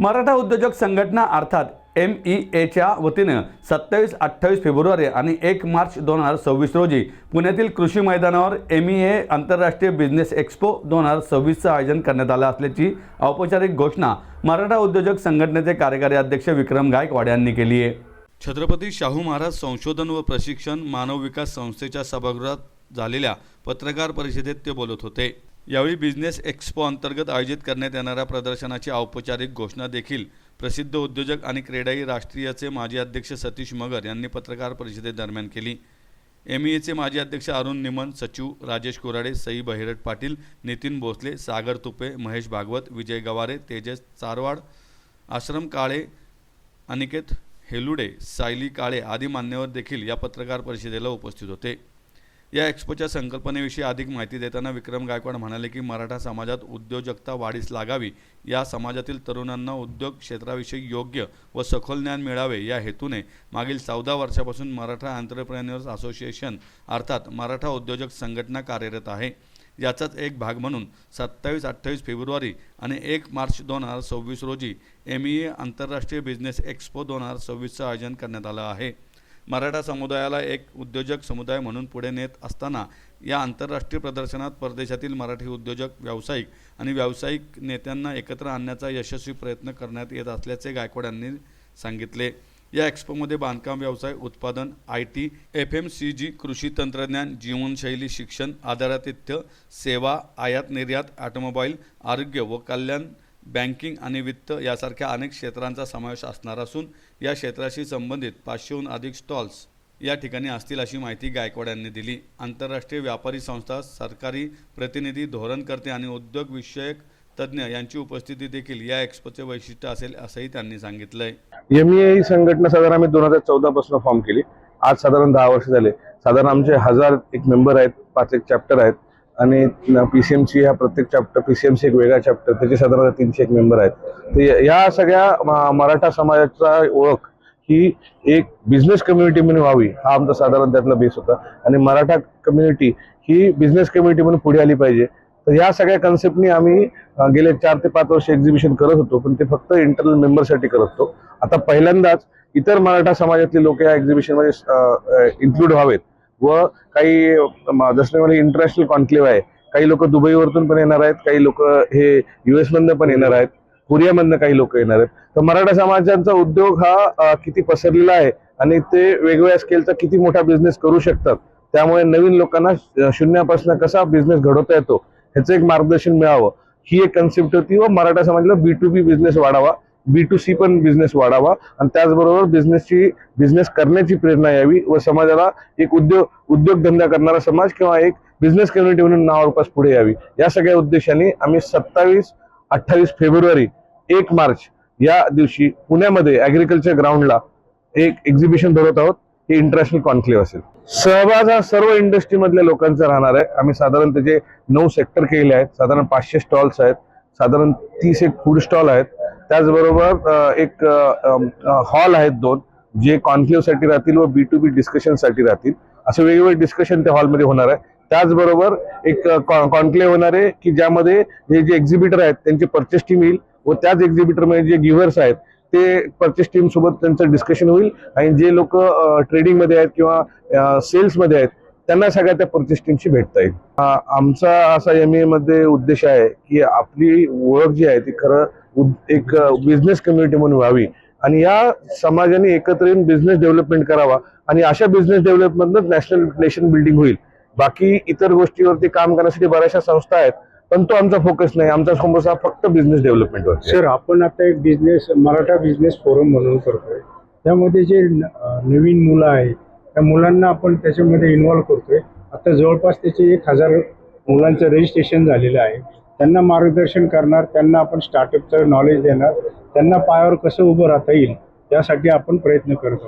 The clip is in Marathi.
मराठा उद्योजक संघटना अर्थात एम ई एच्या वतीनं सत्तावीस अठ्ठावीस फेब्रुवारी आणि एक मार्च दोन हजार सव्वीस रोजी पुण्यातील कृषी मैदानावर एम ई ए आंतरराष्ट्रीय बिझनेस एक्स्पो दोन हजार सव्वीसचं आयोजन करण्यात आलं असल्याची औपचारिक घोषणा मराठा उद्योजक संघटनेचे कार्यकारी अध्यक्ष विक्रम गायकवाड यांनी केली आहे. छत्रपती शाहू महाराज संशोधन व प्रशिक्षण मानव विकास संस्थेच्या सभागृहात झालेल्या पत्रकार परिषदेत ते बोलत होते. यावेळी बिझनेस एक्स्पो अंतर्गत आयोजित करण्यात येणाऱ्या प्रदर्शनाची औपचारिक घोषणा देखील प्रसिद्ध उद्योजक आणि क्रेडाई राष्ट्रीयचे माजी अध्यक्ष सतीश मगर यांनी पत्रकार परिषदेदरम्यान केली. एम एचे माजी अध्यक्ष अरुण निमन सचिव राजेश कोराडे सई बहिरट पाटील नितीन भोसले सागर तुपे महेश भागवत विजय गवारे तेजस चारवाड आश्रम काळे अनिकेत हेलुडे सायली काळे आदी मान्यवर देखील या पत्रकार परिषदेला उपस्थित होते. या एक्स्पोच्या संकल्पनेविषयी अधिक माहिती देताना विक्रम गायकवाड म्हणाले की मराठा समाजात उद्योजकता वाढीस लागावी या समाजातील तरुणांना उद्योग क्षेत्राविषयी योग्य व सखोल ज्ञान मिळावे या हेतूने मागील चौदा वर्षापासून मराठा एंटरप्रेन्युअर्स असोसिएशन अर्थात मराठा उद्योजक संघटना कार्यरत आहे. याचाच एक भाग म्हणून सत्तावीस अठ्ठावीस फेब्रुवारी आणि एक मार्च दोन हजार सव्वीस रोजी एम ई ए आंतरराष्ट्रीय बिझनेस एक्स्पो दोन हजार सव्वीसचं आयोजन करण्यात आलं आहे. मराठा समुदायाला एक उद्योजक समुदाय म्हणून पुढे नेत असताना या आंतरराष्ट्रीय प्रदर्शनात परदेशातील मराठी उद्योजक व्यावसायिक आणि व्यावसायिक नेत्यांना एकत्र आणण्याचा यशस्वी प्रयत्न करण्यात येत असल्याचे गायकवाड यांनी सांगितले. या एक्स्पोमध्ये बांधकाम व्यवसाय उत्पादन I T F M C G कृषी तंत्रज्ञान जीवनशैली शिक्षण आधारातिथ्य सेवा आयात निर्यात ऑटोमोबाईल आरोग्य व कल्याण बँकिंग आणि वित्त यासारख्या अनेक क्षेत्रांचा समावेश असणार असून या क्षेत्राशी संबंधित पाचशेहून अधिक स्टॉल्स या ठिकाणी असतील अशी माहिती गायकवाड यांनी दिली. आंतरराष्ट्रीय व्यापारी संस्था सरकारी प्रतिनिधी धोरणकर्ते आणि उद्योग विषयक तज्ज्ञ यांची उपस्थिती देखील या एक्सपोचे वैशिष्ट्य असेल असंही त्यांनी सांगितलंय. एमईए ही संघटना साधारण आम्ही दोन हजार चौदा पासून फॉर्म केली. आज साधारण दहा वर्ष झाले. साधारण आमचे हजार एक मेंबर आहेत पाच एक चॅप्टर आहेत. आणि पी सी एमची ह्या प्रत्येक चॅप्टर पी सी एमसी एक वेगळा चॅप्टर त्याचे साधारणतः तीनशे एक मेंबर आहेत. तर या- सगळ्या मराठा समाजाचा ओळख ही एक बिझनेस कम्युनिटी म्हणून व्हावी हा आमचा साधारण त्यातला बेस होता. आणि मराठा कम्युनिटी ही बिझनेस कम्युनिटी म्हणून पुढे आली पाहिजे. तर या सगळ्या कन्सेप्टनी आम्ही गेले चार ते पाच वर्ष एक्झिबिशन करत होतो पण ते फक्त इंटरनल मेंबरसाठी करत होतो. आता पहिल्यांदाच इतर मराठा समाजातले लोक या एक्झिबिशनमध्ये इन्क्लूड व्हावेत. व काही जसं म्हणजे इंटरनॅशनल कॉन्क्लेव्ह आहे. काही लोक दुबईवरतून पण येणार आहेत काही लोक हे युएस मधनं पण येणार आहेत कोरियामधनं काही लोक येणार आहेत. तर मराठा समाजाचा उद्योग हा किती पसरलेला आहे आणि ते वेगवेगळ्या स्केलचा किती मोठा बिझनेस करू शकतात त्यामुळे नवीन लोकांना शून्यापासून कसा बिझनेस घडवता येतो ह्याचं एक मार्गदर्शन मिळावं. ही एक कन्सेप्ट होती व मराठा समाजाला बी टू बी बिझनेस वाढावा बी टू सी पण बिझनेस वाढावा. आणि त्याचबरोबर बिझनेसची बिझनेस करण्याची प्रेरणा यावी व समाजाला एक उद्योग उद्योगधंदा करणारा समाज किंवा एक बिझनेस कम्युनिटी म्हणून नावापास पुढे यावी. या सगळ्या उद्देशाने आम्ही सत्तावीस अठ्ठावीस फेब्रुवारी एक मार्च या दिवशी पुण्यामध्ये ॲग्रिकल्चर ग्राउंडला एक एक्झिबिशन भरवत आहोत. हे इंटरनॅशनल कॉन्क्लेव्ह असेल. सहभाग हा सर्व इंडस्ट्रीमधल्या लोकांचा राहणार आहे. आम्ही साधारण त्याचे नऊ सेक्टर केले आहेत. साधारण पाचशे स्टॉल्स आहेत. साधारण तीस एक फूड स्टॉल आहेत. त्याचबरोबर एक हॉल आहेत दोन जे कॉन्क्लेव्हसाठी राहतील व बी टू बी डिस्कशनसाठी राहतील. असे वेगवेगळे डिस्कशन त्या हॉलमध्ये होणार आहे. त्याचबरोबर एक कॉन्क्लेव्ह होणार आहे की ज्यामध्ये हे जे एक्झिबिटर आहेत त्यांची परचेस टीम येईल व त्याच एक्झिबिटरमध्ये जे गिव्हर्स आहेत ते परचेस टीम सोबत त्यांचं डिस्कशन होईल. आणि जे लोक ट्रेडिंगमध्ये आहेत किंवा सेल्समध्ये आहेत त्यांना सगळ्या त्या परचेस टीमशी भेटता येईल. आमचा असा एम एमध्ये मध्ये उद्देश आहे की आपली ओळख जी आहे ती खरं एक बिझनेस कम्युनिटी म्हणून व्हावी. आणि या समाजाने एकत्र येऊन बिझनेस डेव्हलपमेंट करावा आणि अशा बिझनेस डेव्हलपमेंटनंच नॅशनल नेशन बिल्डिंग होईल. बाकी इतर गोष्टीवरती काम करण्यासाठी बऱ्याचशा संस्था आहेत पण तो आमचा फोकस नाही. आमचा फोकस हा फक्त बिझनेस डेव्हलपमेंटवर सर आपण आता एक बिझनेस मराठा बिझनेस फोरम म्हणून करतोय. त्यामध्ये जे नवीन मुलं आहेत त्या मुलांना आपण त्याच्यामध्ये इन्व्हॉल्व करतोय. आता जवळपास त्याचे एक हजार मुलांचं रजिस्ट्रेशन झालेलं आहे. त्यांना मार्गदर्शन करणार त्यांना आपण स्टार्टअपचं नॉलेज देणार त्यांना पायावर कसं उभं राहता येईल यासाठी आपण प्रयत्न करतो